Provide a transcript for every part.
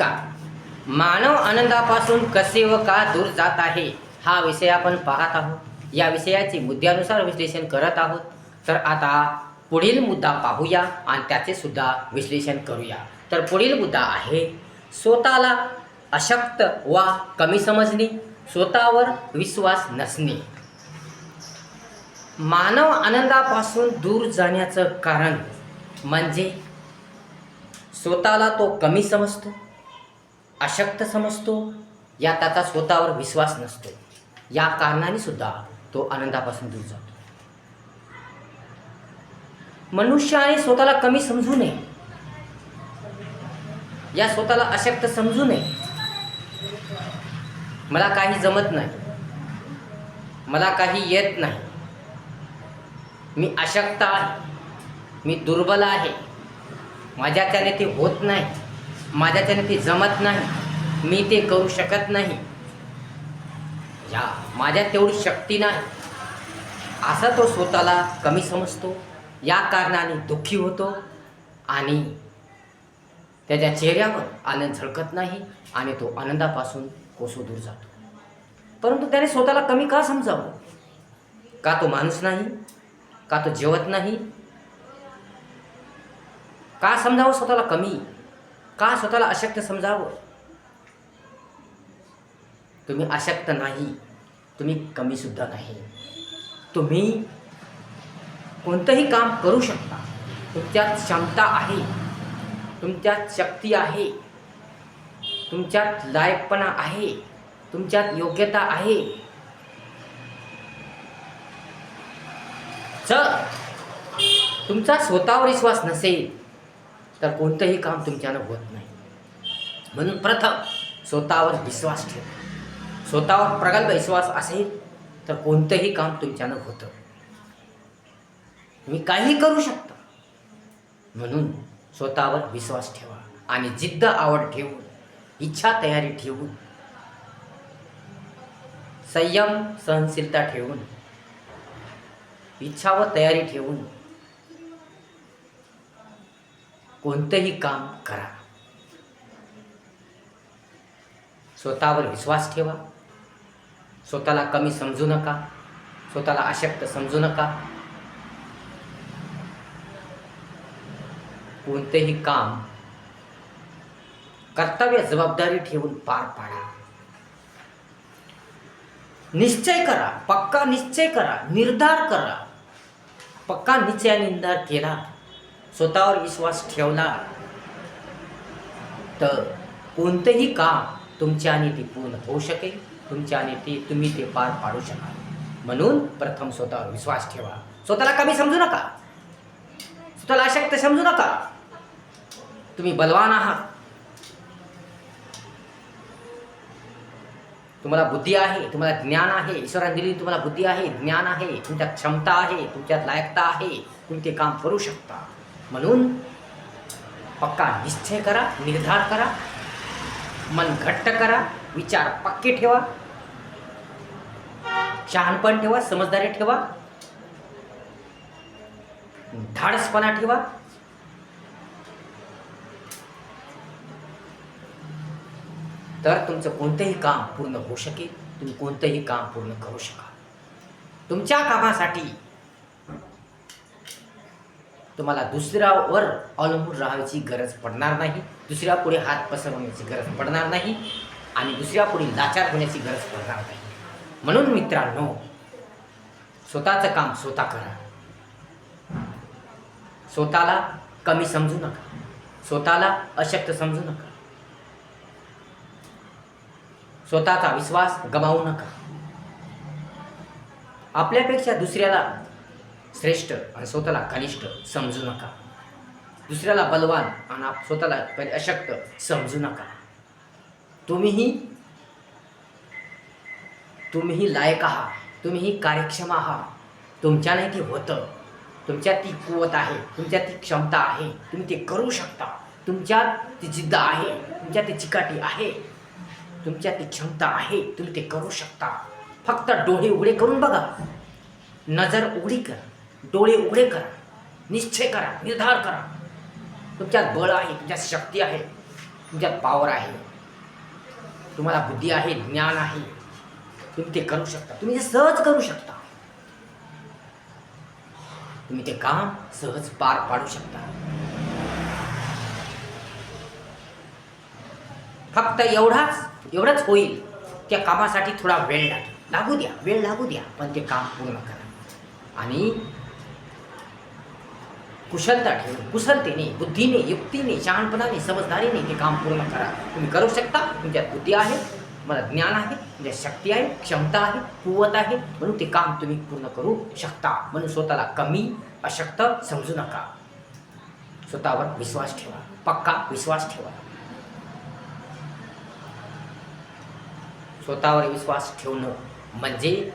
नमस्कार मानव आनंदापासून कसे व का दूर जात आहे हा विषय आपण पाहत आहोत. या विषयाचे मुद्द्यानुसार विश्लेषण करत आहोत. तर आता पुढील मुद्दा पाहूया आणि त्याचे सुद्धा विश्लेषण करूया. तर पुढील मुद्दा आहे स्वतःला अशक्त वा कमी समजणे स्वतःवर विश्वास नसणे. मानव आनंदापासून दूर जाण्याचं कारण म्हणजे स्वतःला तो कमी समजतो. अशक्त समजतो या त्याचा स्वतःवर विश्वास नसतो. या कारणाने सुद्धा तो आनंदापासून दूर जातो. मनुष्याने स्वतःला कमी समजू नये. या स्वतःला अशक्त समजू नये. मला काही जमत नाही. मला काही येत नाही. मी अशक्त आहे. मी दुर्बल आहे. माझ्या त्याने ते होत नाही. माझ्याच्याने ते जमत नाही. मी ते करू शकत नाही. या माझ्यात तेवढी शक्ती नाही. असा तो स्वतःला कमी समजतो. या कारणाने दुःखी होतो आणि त्याच्या चेहऱ्यावर आनंद झळकत नाही आणि तो आनंदापासून कोसो दूर जातो. परंतु त्याने स्वतःला कमी का समजावं? का तो माणूस नाही? का तो जेवत नाही? का समजावं स्वतःला कमी? का स्वतःला अशक्त समजावं? तुम्ही अशक्त नाही तुम्ही कमीसुद्धा नाही. तुम्ही कोणतंही काम करू शकता. तुमच्यात क्षमता आहे तुमच्यात शक्ती आहे तुमच्यात लायकपणा आहे तुमच्यात योग्यता आहे. जर तुमचा स्वतःवर विश्वास नसेल तर कोणतंही काम तुमच्यानं होत नाही. म्हणून प्रथम स्वतःवर विश्वास ठेवा. स्वतःवर प्रगल्भ विश्वास असेल तर कोणतंही काम तुमच्यानं होतं. तुम्ही काही करू शकतो. म्हणून स्वतःवर विश्वास ठेवा आणि जिद्द आवड ठेवून इच्छा तयारी ठेवून संयम सहनशीलता ठेवून इच्छा व तयारी ठेवून कोणतंही काम करा. स्वतःवर विश्वास ठेवा. स्वतःला कमी समजू नका. स्वतःला अशक्त समजू नका. कोणतेही काम कर्तव्य जबाबदारी ठेवून पार पाडा. निश्चय करा. पक्का निश्चय करा. निर्धार करा. पक्का निश्चय निर्धार केला. स्वतःवर विश्वास ठेवला तर कोणतेही काम तुमच्याने ते पूर्ण होऊ शकेल. तुमच्याने ते तुम्ही ते पार पाडू शकाल. म्हणून प्रथम स्वतःवर विश्वास ठेवा. स्वतःला कमी समजू नका. स्वतःला अशक्त समजू नका. तुम्ही बलवान आहात. तुम्हाला बुद्धी आहे तुम्हाला ज्ञान आहे. ईश्वराने दिली तुम्हाला बुद्धी आहे ज्ञान आहे. तुमच्यात क्षमता आहे तुमच्यात लायकता आहे. तुम्ही ते काम करू शकता. म्हणून पक्का निश्चय करा निर्धार करा मन घट्ट करा विचार पक्के ठेवा शहाणपण ठेवा समजदारी ठेवा धाडसपणा ठेवा. तर तुमचं कोणतंही काम पूर्ण होऊ शकेल तुम्ही कोणतंही काम पूर्ण करू शकाल. तुमच्या कामासाठी तुम्हाला दुसऱ्यावर अवलंबून राहायची गरज पडणार नाही. दुसऱ्यापुढे हात पसरवण्याची गरज पडणार नाही आणि दुसऱ्यापुढे लाचार होण्याची गरज पडणार नाही. म्हणून मित्रांनो स्वतःचं काम स्वतः करा. स्वतःला कमी समजू नका. स्वतःला अशक्त समजू नका. स्वतःचा विश्वास गमावू नका. आपल्यापेक्षा दुसऱ्याला श्रेष्ठ आणि स्वतःला कनिष्ठ समजू नका. दुसऱ्याला बलवान आणि आप स्वतःला अशक्त समजू नका. तुम्हीही तुम्हीही लायक आहात. तुम्हीही कार्यक्षम आहात. तुमच्याने ते होतं. तुमच्यात ती कुवत आहे. तुमच्यात ती क्षमता आहे. तुम्ही ते करू शकता. तुमच्यात ती जिद्द आहे. तुमच्यात ती चिकाटी आहे. तुमच्यात ती क्षमता आहे. तुम्ही ते करू शकता. फक्त डोळे उघडे करून बघा. नजर उघडी करा. डोळे उघडे करा निश्चय करा निर्धार करा. तुमच्यात बळ आहे तुमच्यात शक्ती आहे तुमच्यात पावर आहे. तुम्हाला बुद्धी आहे ज्ञान आहे. तुम्ही ते करू शकता. तुम्ही ते सहज करू शकता. तुम्ही ते काम सहज पार पाडू शकता. फक्त एवढाच एवढंच होईल. त्या कामासाठी थोडा वेळ लागेल. लागू द्या वेळ लागू द्या पण ते काम पूर्ण करा. आणि कुशलता ठेवून कुशलतेने बुद्धीने युक्तीने शहाणपणाने समजदारीने हे काम पूर्ण करा. तुम्ही करू शकता तुमच्यात बुद्धी आहे मला ज्ञान आहे तुमच्या शक्ती आहे क्षमता आहे कुवत आहे म्हणून ते काम तुम्ही पूर्ण करू शकता. म्हणून स्वतःला कमी अशक्त समजू नका. स्वतःवर विश्वास ठेवा पक्का विश्वास ठेवा. स्वतःवर विश्वास ठेवणं म्हणजे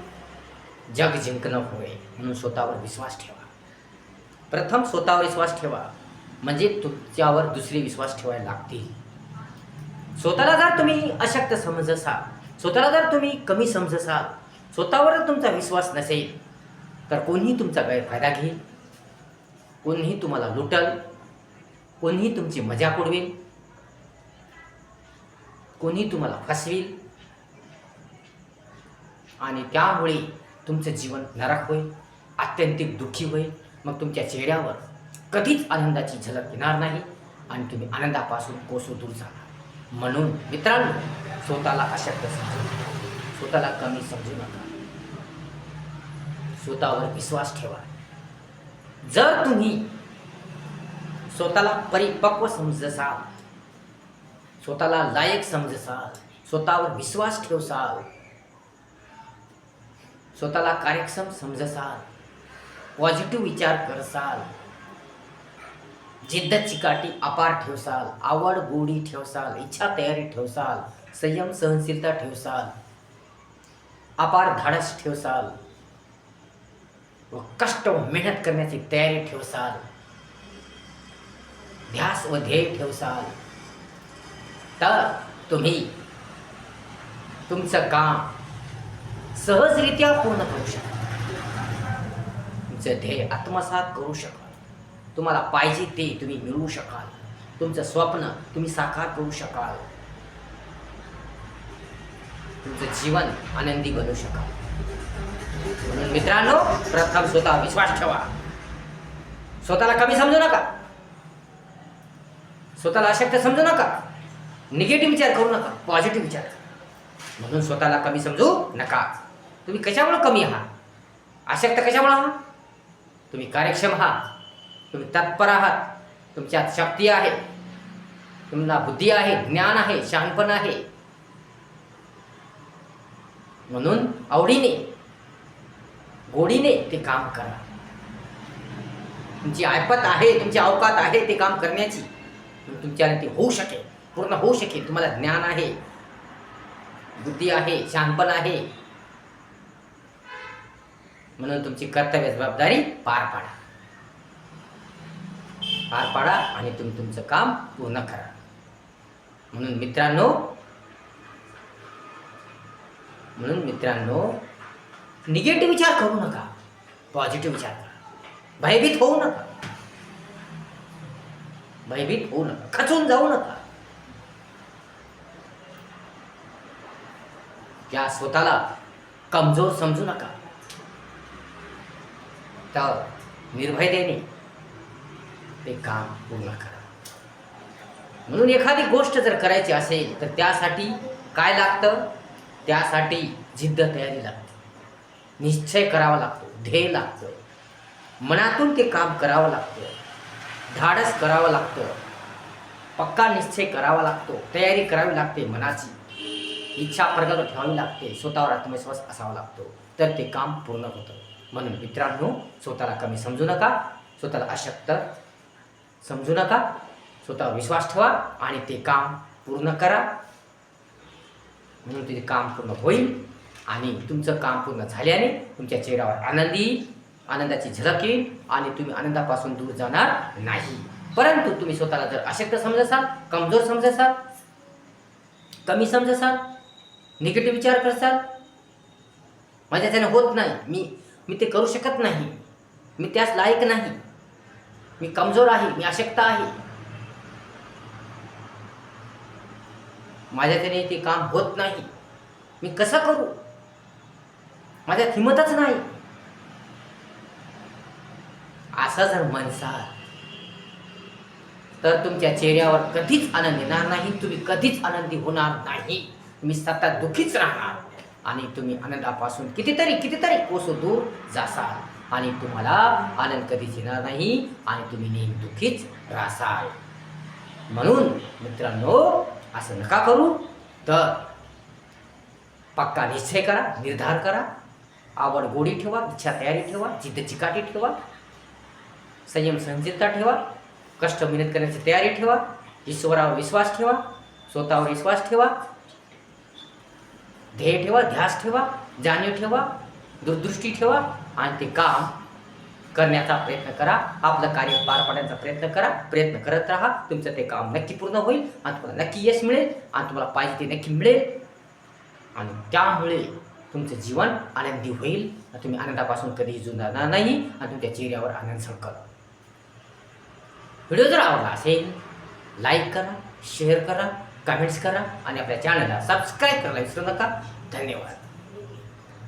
जग जिंकणं होय म्हणून स्वतःवर विश्वास ठेवा. प्रथम स्वतःवर विश्वास ठेवा. म्हणजे तुमच्यावर दुसरे विश्वास ठेवायला लागतील. स्वतःला जर तुम्ही अशक्त समजसाल स्वतःला जर तुम्ही कमी समजसाल स्वतःवर जर तुमचा विश्वास नसेल तर कोणीही तुमचा गैरफायदा घेईल. कोणीही तुम्हाला लुटल. कोणीही तुमची मजाक उडवेल. कोणीही तुम्हाला फसवेल. आणि त्यामुळे तुमचं जीवन नरक होईल आत्यंतिक दुःखी होईल. मग तुमच्या चेहऱ्यावर कधीच आनंदाची झलक येणार नाही आणि तुम्ही आनंदापासून कोसो दूर जाणार. म्हणून मित्रांनो स्वतःला अशक्त समजू नका. स्वतःला कमी समजू नका. स्वतःवर विश्वास ठेवा. जर तुम्ही स्वतःला परिपक्व समजसाल स्वतःला लायक समजसाल स्वतःवर विश्वास ठेवसाल स्वतःला कार्यक्षम समजसाल पॉझिटिव्ह विचार करसाल जिद्द चिकाटी अपार ठेवसाल आवड गोडी ठेवसाल इच्छा तयारी ठेवसाल संयम सहनशीलता ठेवसाल अपार धाडस ठेवसाल व कष्ट व मेहनत करण्याची तयारी ठेवसाल ध्यास व ध्येय ठेवसाल तर तुम्ही तुमचं काम सहजरित्या पूर्ण करू शकता. तुमचं ध्येय आत्मसात करू शकाल. तुम्हाला पाहिजे ते तुम्ही मिळवू शकाल. तुमचं स्वप्न तुम्ही साकार करू शकाल. तुमचं जीवन आनंदी बनवू शकाल. म्हणून मित्रांनो प्रथम स्वतः विश्वास ठेवा. स्वतःला कमी समजू नका. स्वतःला अशक्त समजू नका. निगेटिव्ह विचार करू नका. पॉझिटिव्ह विचार म्हणून स्वतःला कमी समजू नका. तुम्ही कशामुळे कमी आहात? अशक्त कशामुळे आहात? तुम्ही कार्यक्षम आहात. तुम्ही तत्पर आहात. तुमच्यात शक्ती आहे. तुम्हाला बुद्धी आहे ज्ञान आहे शहाणपण आहे. म्हणून आवडीने गोडीने ते काम करा. तुमची ऐपत आहे तुमची अवकात आहे ते काम करण्याची. तुमच्याने ते होऊ शकेल पूर्ण होऊ शकेल. तुम्हाला ज्ञान आहे बुद्धी आहे शहाणपण आहे. म्हणून तुमची कर्तव्य जबाबदारी पार पाडा. पार पाडा आणि तुम्ही तुमचं काम पूर्ण करा. म्हणून मित्रांनो म्हणून मित्रांनो निगेटिव्ह विचार करू नका. पॉझिटिव्ह विचार करा. भयभीत होऊ नका. भयभीत होऊ नका. खचून जाऊ नका. या स्वतःला कमजोर समजू नका. तर निर्भयतेने ते काम पूर्ण करा. म्हणून एखादी गोष्ट जर करायची असेल तर त्यासाठी काय लागतं? त्यासाठी जिद्द तयारी लागते. निश्चय करावा लागतो. ध्येय लागतं मनातून ते काम करावं लागतं. धाडस करावं लागतं. पक्का निश्चय करावा लागतो. तयारी करावी लागते मनाची. इच्छा प्रगत ठेवावी लागते. स्वतःवर आत्मविश्वास असावा लागतो. तर ते काम पूर्ण होतं. म्हणून मित्रांनो स्वतःला कमी समजू नका स्वतःला अशक्त समजू नका स्वतःवर विश्वास ठेवा आणि ते काम पूर्ण करा. म्हणून ते काम पूर्ण होईल आणि तुमचं काम पूर्ण झाल्याने तुमच्या चेहऱ्यावर आनंदी येईल, आनंदाची झलक येईल आणि तुम्ही आनंदापासून दूर जाणार नाही. परंतु तुम्ही स्वतःला जर अशक्त समजसाल कमजोर समजसाल कमी समजसाल निगेटिव्ह विचार करसाल माझ्या त्याने होत नाही. मी मी ते करू शकत नाही. मी त्यास लायक नाही. मी कमजोर आहे मी अशक्त आहे. माझ्याच्याने ते काम होत नाही. मी कसं करू? माझ्यात हिमतच नाही. असं जर म्हणसाल तर तुमच्या चेहऱ्यावर कधीच आनंद येणार नाही तुम्ही कधीच आनंदी होणार नाही. तुम्ही सतत दुःखीच राहणार. आणि तुम्ही आनंदापासून कितीतरी कितीतरी कोस दूर जासाल. आणि तुम्हाला आनंद कधीच येणार नाही आणि तुम्ही नेहमी दुःखीच रासाल. म्हणून मित्रांनो असं नका करू. तर पक्का निश्चय करा निर्धार करा. आवड गोडी ठेवा इच्छा तयारी ठेवा जिद्द चिकाटी ठेवा. संयम सहनशीलता ठेवा. कष्ट मेहनत करण्याची तयारी ठेवा. ईश्वरावर विश्वास ठेवा. स्वतःवर विश्वास ठेवा. ध्येय ठेवा ध्यास ठेवा जाणीव ठेवा दूरदृष्टी ठेवा आणि ते काम करण्याचा प्रयत्न करा. आपलं कार्य पार पाडण्याचा प्रयत्न करा. प्रयत्न करत राहा. तुमचं ते काम नक्की पूर्ण होईल आणि तुम्हाला नक्की यश मिळेल आणि तुम्हाला पाहिजे ते नक्की मिळेल. आणि त्यामुळे तुमचं जीवन आनंदी होईल. आणि तुम्ही आनंदापासून कधीही जुंजाणार नाही आणि तुमच्या चेहऱ्यावर आनंद संकल व्हिडिओ जर आवडला असेल लाईक करा शेअर करा. कमेंट्स करा आणि आपल्या चॅनलला सबस्क्राईब करायला विसरू नका. धन्यवाद.